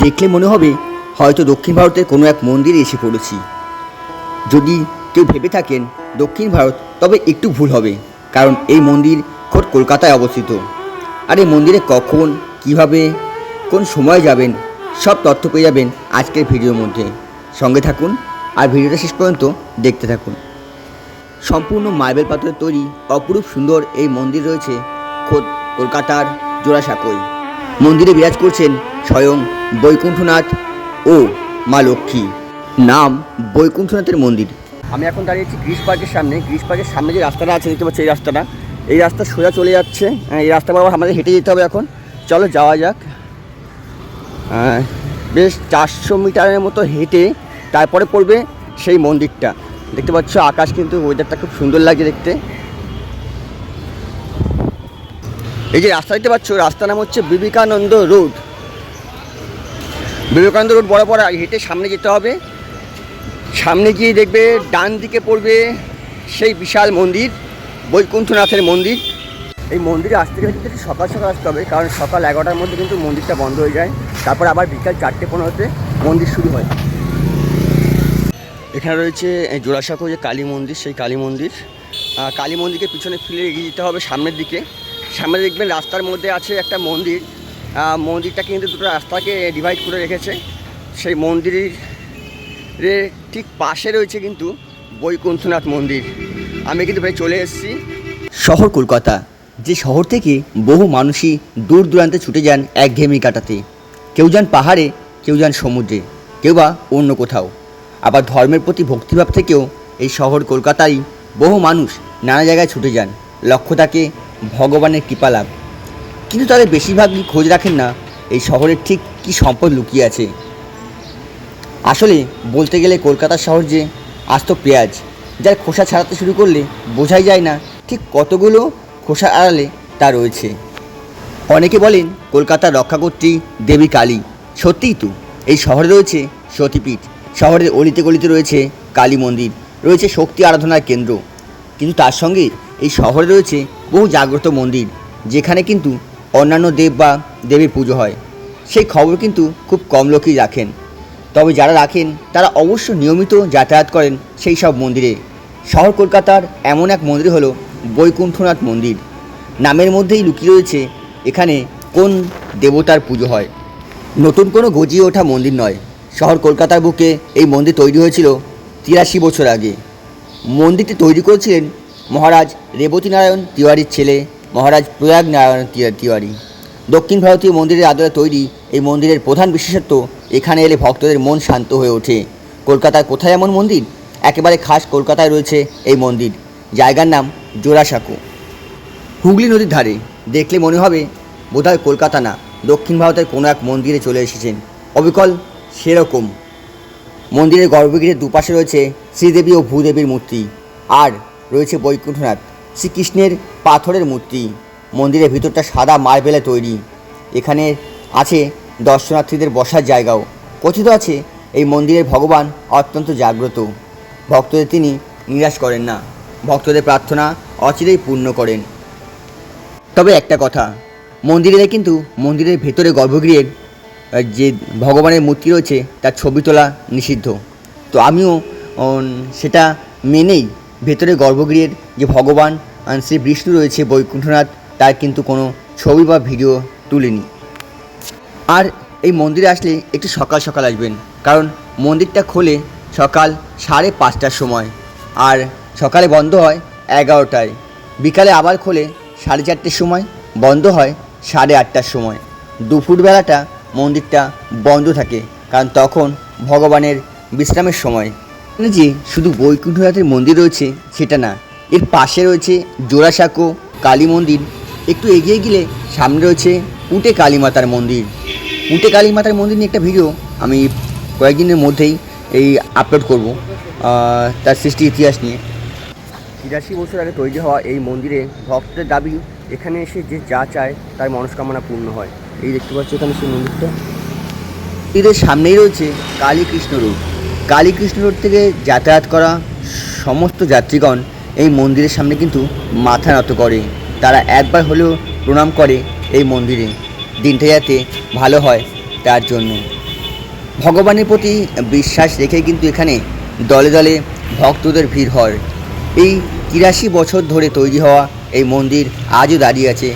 দেখলে মনে হবে হয়তো দক্ষিণ ভারতের কোনো এক মন্দিরে এসে পড়েছি। যদি কেউ ভেবে থাকেন দক্ষিণ ভারত, তবে একটু ভুল হবে, কারণ এই মন্দির খোদ কলকাতায় অবস্থিত। আর এই মন্দিরে কখন, কীভাবে, কোন সময় যাবেন, সব তথ্য পেয়ে যাবেন আজকের ভিডিওর মধ্যে। সঙ্গে থাকুন আর ভিডিওটা শেষ পর্যন্ত দেখতে থাকুন। সম্পূর্ণ মার্বেল পাথরের তৈরি অপরূপ সুন্দর এই মন্দির রয়েছে খোদ কলকাতার জোড়াসাঁকোয় মন্দিরে বিরাজ করছেন স্বয়ং বৈকুণ্ঠনাথ ও মা লক্ষ্মী। নাম বৈকুণ্ঠনাথের মন্দির। আমি এখন দাঁড়িয়েছি গ্রিস পার্কের সামনে। গ্রিস পার্কের সামনে যে রাস্তাটা আছে দেখতে পাচ্ছি এই রাস্তাটা। এই রাস্তা সোজা চলে যাচ্ছে। এই রাস্তা বাবা আমাদের হেঁটে যেতে হবে এখন। চলো যাওয়া যাক। আহ, বেশ চারশো মিটারের মতো হেঁটে তারপরে পড়বে সেই মন্দিরটা। দেখতে পাচ্ছ আকাশ কিন্তু ওয়েদারটা খুব সুন্দর লাগছে দেখতে। এই যে রাস্তা দেখতে পাচ্ছ, রাস্তার নাম হচ্ছে বিবেকানন্দ রোড। বিবেকানন্দ রোড বড় বরাবর হেঁটে সামনে যেতে হবে। সামনে গিয়ে দেখবে ডান দিকে পড়বে সেই বিশাল মন্দির, বৈকুণ্ঠনাথের মন্দির। এই মন্দিরে আসতে গেলে কিন্তু সকাল সকাল আসতে হবে, কারণ সকাল এগারোটার মধ্যে কিন্তু মন্দিরটা বন্ধ হয়ে যায়। তারপর আবার বিকাল চারটে পনেরোতে মন্দির শুরু হয়। এখানে রয়েছে জোড়াসাঁকো যে কালী মন্দির, সেই কালী মন্দির। কালী মন্দিরকে পিছনে ফিরে এগিয়ে যেতে হবে সামনের দিকে। সামনে দেখবেন রাস্তার মধ্যে আছে একটা মন্দির। মন্দিরটা কিন্তু দুটো রাস্তাকে ডিভাইড করে রেখেছে। সেই মন্দিরের ঠিক পাশে রয়েছে কিন্তু বৈকুণ্ঠনাথ মন্দির। আমি কিন্তু প্রায় চলে এসেছি। শহর কলকাতা, যে শহর থেকে বহু মানুষই দূর দূরান্তে ছুটে যান একঘেয়েমি কাটাতে। কেউ যান পাহাড়ে, কেউ যান সমুদ্রে, কেউ বা অন্য কোথাও। আবার ধর্মের প্রতি ভক্তিভাব থেকেও এই শহর কলকাতায় বহু মানুষ নানা জায়গায় ছুটে যান। লক্ষ্য থাকে ভগবানের কৃপা লাভ। কিন্তু তাদের বেশিরভাগই খোঁজ রাখেন না এই শহরের ঠিক কী সম্পদ লুকিয়ে আছে। আসলে বলতে গেলে কলকাতা শহর যে আস্ত পেঁয়াজ, যার খোসা ছাড়াতে শুরু করলে বোঝাই যায় না ঠিক কতগুলো খোসা আড়ালে তা রয়েছে। অনেকে বলেন কলকাতার রক্ষাকর্ত্রী দেবী কালী, সত্যিই তো। এই শহরে রয়েছে সতীপীঠ, শহরের অলিতে গলিতে রয়েছে কালী মন্দির, রয়েছে শক্তি আরাধনার কেন্দ্র। কিন্তু তার সঙ্গে এই শহরে রয়েছে বহু জাগ্রত মন্দির, যেখানে কিন্তু অন্যান্য দেব বা দেবীর পুজো হয়। সেই খবর কিন্তু খুব কম লোকই রাখেন। তবে যারা রাখেন, তারা অবশ্য নিয়মিত যাতায়াত করেন সেই সব মন্দিরে। শহর কলকাতার এমন এক মন্দির হলো বৈকুণ্ঠনাথ মন্দির। নামের মধ্যেই লুকিয়ে রয়েছে এখানে কোন দেবতার পুজো হয়। নতুন কোনো গজিয়ে ওঠা মন্দির নয়। শহর কলকাতার বুকে এই মন্দির তৈরি হয়েছিল তিরাশি বছর আগে। মন্দিরটি তৈরি করেছিলেন মহারাজ রেবতী নারায়ণ তিওয়ারির ছেলে, মহারাজ প্রয়াগ নারায়ণ তিওয়ারি। দক্ষিণ ভারতীয় মন্দিরের আদলে তৈরি এই মন্দিরের প্রধান বিশেষত্ব, এখানে এলে ভক্তদের মন শান্ত হয়ে ওঠে। কলকাতায় কোথায় এমন মন্দির? একেবারে খাস কলকাতায় রয়েছে এই মন্দির। জায়গার নাম জোড়াসাঁকো। হুগলি নদীর ধারে দেখলে মনে হবে বোধহয় কলকাতা না, দক্ষিণ ভারতের কোনো এক মন্দিরে চলে এসেছেন। অবিকল সেরকম। মন্দিরের গর্ভগৃহের দুপাশে রয়েছে শ্রীদেবী ও ভূদেবীর মূর্তি। আর রয়েছে বৈকুণ্ঠনাথ, শ্রীকৃষ্ণের পাথরের মূর্তি। মন্দিরের ভিতরটা সাদা মার্বেলে তৈরি। এখানে আছে দর্শনার্থীদের বসার জায়গাও। কথিত আছে, এই মন্দিরের ভগবান অত্যন্ত জাগ্রত। ভক্তদের তিনি নিরাশ করেন না। ভক্তদের প্রার্থনা অচিরেই পূর্ণ করেন। তবে একটা কথা মন্দিরে কিন্তু মন্দিরের ভেতরে গর্ভগৃহের যে ভগবানের মূর্তি রয়েছে, তার ছবি তোলা নিষিদ্ধ। তো আমিও সেটা মেনেই ভেতরে গর্ভগৃহের যে ভগবান শ্রী বিষ্ণু রয়েছে বৈকুণ্ঠনাথ, তার কিন্তু কোনো ছবি বা ভিডিও তুলিনি। আর এই মন্দিরে আসলে একটু সকাল সকাল আসবেন, কারণ মন্দিরটা খোলে সকাল সাড়ে পাঁচটার সময় আর সকালে বন্ধ হয় এগারোটায়। বিকালে আবার খোলে সাড়ে চারটের সময়, বন্ধ হয় সাড়ে আটটার সময়। দুপুরবেলাটা মন্দিরটা বন্ধ থাকে, কারণ তখন ভগবানের বিশ্রামের সময়। যে, শুধু বৈকুণ্ঠনাথের মন্দির রয়েছে, সেটা না। এর পাশে রয়েছে জোড়াসাঁকো, কালী মন্দির। একটু এগিয়ে গেলে সামনে রয়েছে উটে কালী মাতার মন্দির। উটে কালী মাতার মন্দির নিয়ে একটা ভিডিও আমি কয়েকদিনের মধ্যেই এই আপলোড করব তার সৃষ্টি ইতিহাস নিয়ে। তিরাশি বছর আগে তৈরি হওয়া এই মন্দিরে ভক্তদের দাবি, এখানে এসে যে যা চায় তার মনস্কামনা পূর্ণ হয়। এই দেখতে পাচ্ছ এখানে সেই মন্দিরটা। এদের সামনেই রয়েছে কালীকৃষ্ণ রোড কালীকৃষ্ণ রোড থেকে যাতায়াত করা সমস্ত যাত্রীগণ এই মন্দিরের সামনে কিন্তু মাথা নত করে। তারা একবার হলেও প্রণাম করে এই মন্দিরে। দিনটা যাতে ভালো হয় তার জন্য। ভগবানের প্রতি বিশ্বাস রেখে কিন্তু এখানে দলে দলে ভক্তদের ভিড় হয়। এই তিরাশি বছর ধরে তৈরি হওয়া এই মন্দির আজও দাঁড়িয়ে আছে।